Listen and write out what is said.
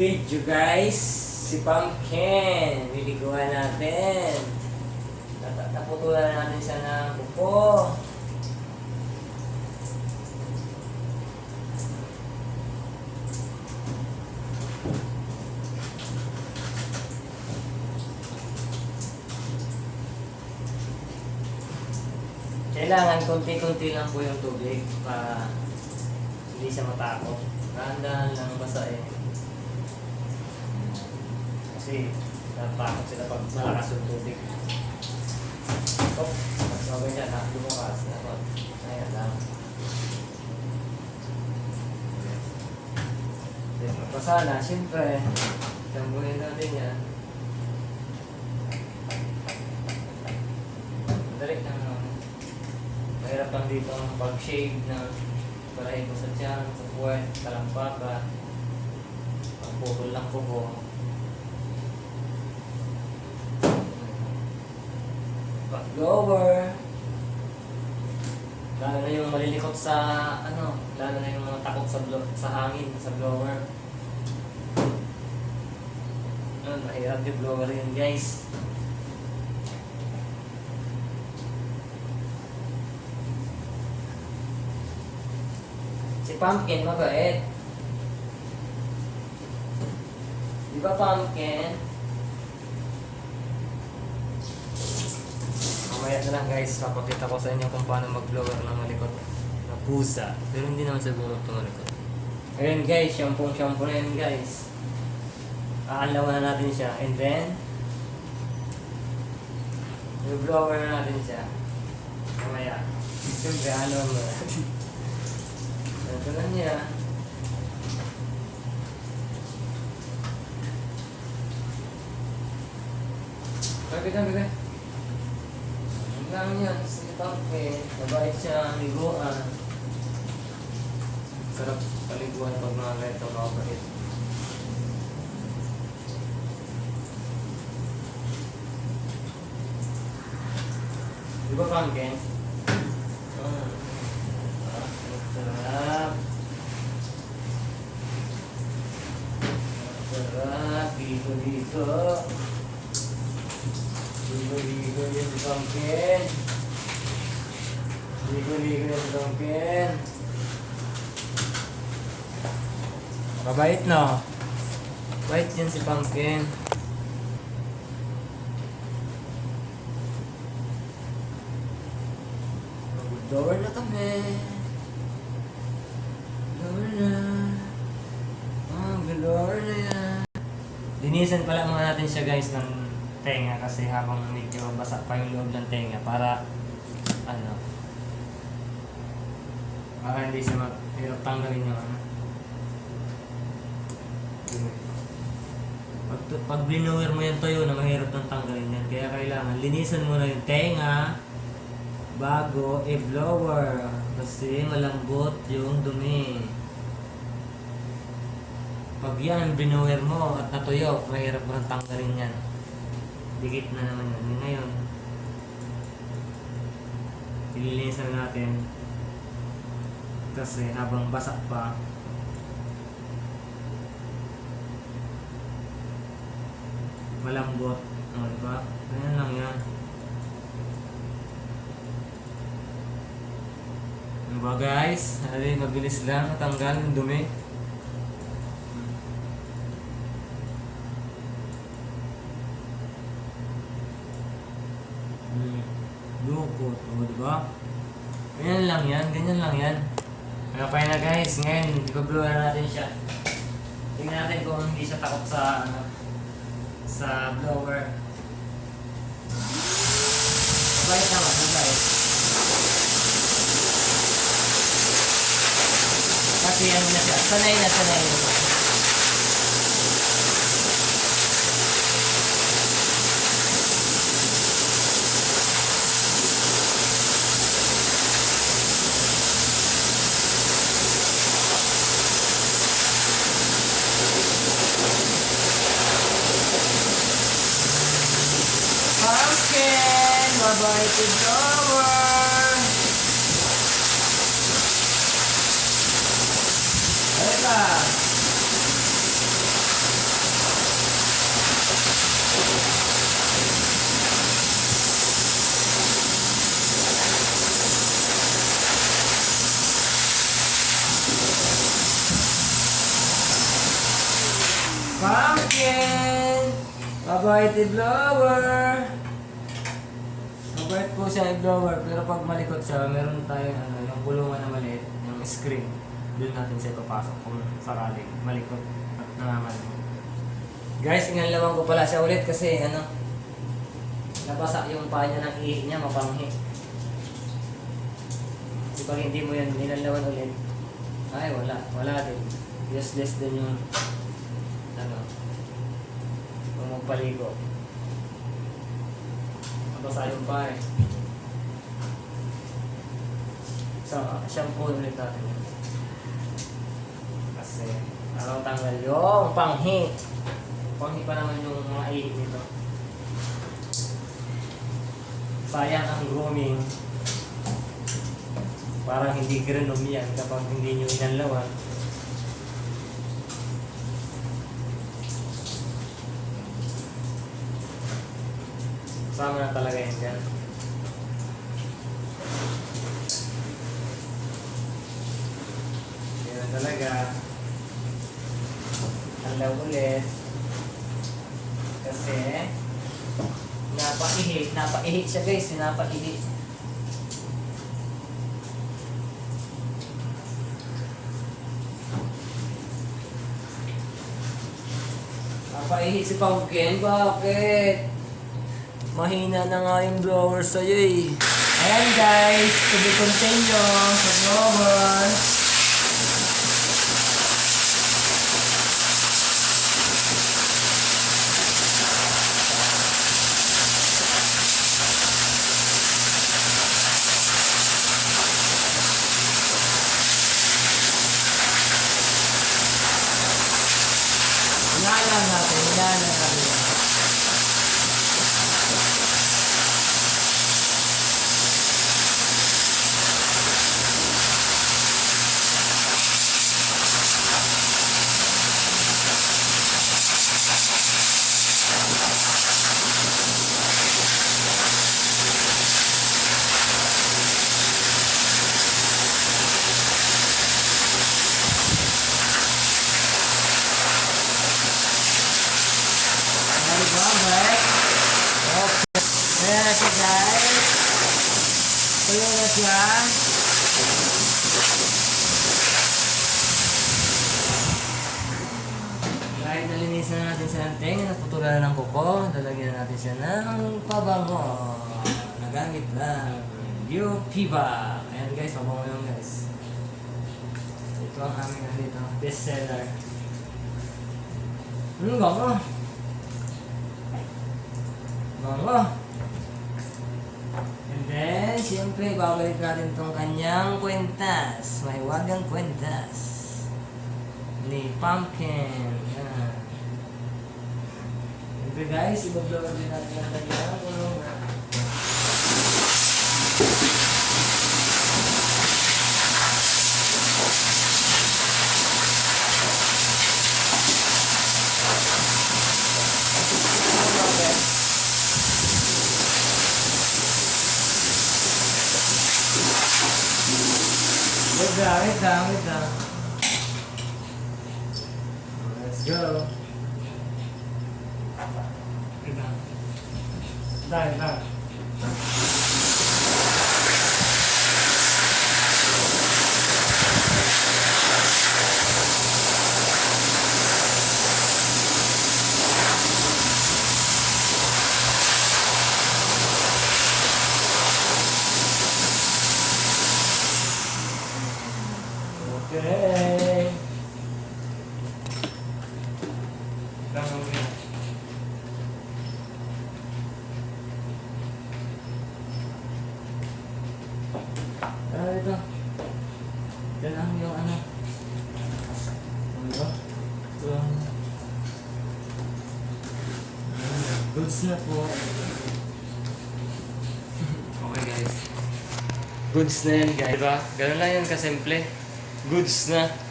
video guys, si Pumpkin. Niliguan natin. Nat- Naputulan natin siya ng kuko. Kailangan konti-konti lang po yung tubig para hindi siya matakot. Dahan-dahan lang basta eh. Kasi natakot sila pag malakas yung tubig. Oh, mas okay dyan ha. Lumukas. Ako. Ayan lang. Then, basa na, siyempre. Tambuhin natin yan. Dali lang naman. Mahirap lang dito ang pag-shave na balahin mo sa tiyan, sa puwet, talampaka. Pagputol lang po ko. Pag-blower. Lalo na yung malilikot sa, ano, lalo na yung mga takot sa, blo- sa hangin, sa blower. Ano, mahirap yung blower yun guys. Si Pumpkin, mabait. Di ba Pumpkin? Mamaya na lang guys, papakita ko sa inyo kung paano mag-blower ng malikot na pusa. Pero hindi naman bunot ng malikot. Ayun guys, shampoo shampoo na yun guys. Aalawan na natin siya. And then, i-blower na natin siya. Mamaya. Siyempre, ano mo natin. Ito na niya. Bakit? Ang lang yan, si Pangke. Mabait siya, liguan. Sarap paliguan pag mga ganito mabait. Di ba Pangke? Ah. Ah. Ligo-ligo yung bangkin. Ligo-ligo yung bangkin. Mabait no? Bait yan si Pumpkin. Mag-door na kami. Door na. Ah, door na yan. Linisan pala muna natin siya guys ng tenga kasi habang medyo basa pa yung loob ng tenga para ano para hindi siya mahirap tanggalin yung ano pag, pag blower mo yung toyo na mahirap nang tanggalin yan kaya kailangan linisan mo na yung tenga bago i-blower kasi malambot yung dumi pag yan, binower mo at natuyo, mahirap mo nang tanggalin yan. Dikit na naman. Yun ngayon, ililinisan natin kasi habang basa pa, malambot. O, diba? Ganyan lang yan. Ano ba guys? Ay, mabilis lang tanggal yung dumi. Lukot, o diba? Ganyan lang yan, ganyan lang yan. Okay na guys, ngayon, i-blower natin siya. Tingnan natin kung hindi siya takot sa, ano, sa blower. Mabait naman, mabait. Kasi ano na siya, sanay na sanay na. light is over. Halika. Pumpkin, avoid the blower. Mabait po siya i-blower, pero pag malikot siya, meron tayong ano, yung kulungan na maliit, yung screen. Doon natin siya ipapasok kung sakaling malikot at nangangalimot. Guys, inganlawan ko pala siya ulit kasi ano, nabasa yung paa niya ng ihi niya, mapanghi. Kasi pag hindi mo yan nilanlawan ulit, ay wala, wala din. Useless din yung ano, kung magpaligo. Nabasa yung paa eh. So, shampoo ulit natin. Kasi, araw tanggal yung panghi. Panghi pa naman yung mga ihi nito. Sayang ang grooming. Parang hindi grinom yan kapag hindi nyo inalawan. Sama na talaga yan dyan. Yan na talaga. Alaw ulit. Kasi, napaihi. Napaihi siya guys. Napaihi. Napaihi si Pumpkin. Bakit? Mahina na nga yung blower sa'yo eh. Ayan guys, to be continue sa blower. Inaala natin, inaala natin. Tuyo na siya. Kahit nalinisan na natin siya ng tenga, naputulan na ng kuko, dalagyan na natin siya ng pabango. Nagamit na Upiva. Ayan guys, pabango yun guys. Ito ang aming ano dito, best seller. Hmm, bango. Bango. And then, siyempre, babalik natin tong kanyang kwentas. Mahiwagang kwentas. Ni Pumpkin. Yan. Siyempre guys, ibablower din natin ang kanyang kulungan. Wait lang, wait lang, wait lang. Let's go. Wait lang. Ang win. Ah, ito. Yan lang yung ano. Ano ba? Ito. Ayan, Goods na po. okay guys. Goods na yan guys. Diba? Ganun lang yan kasimple. Goods na.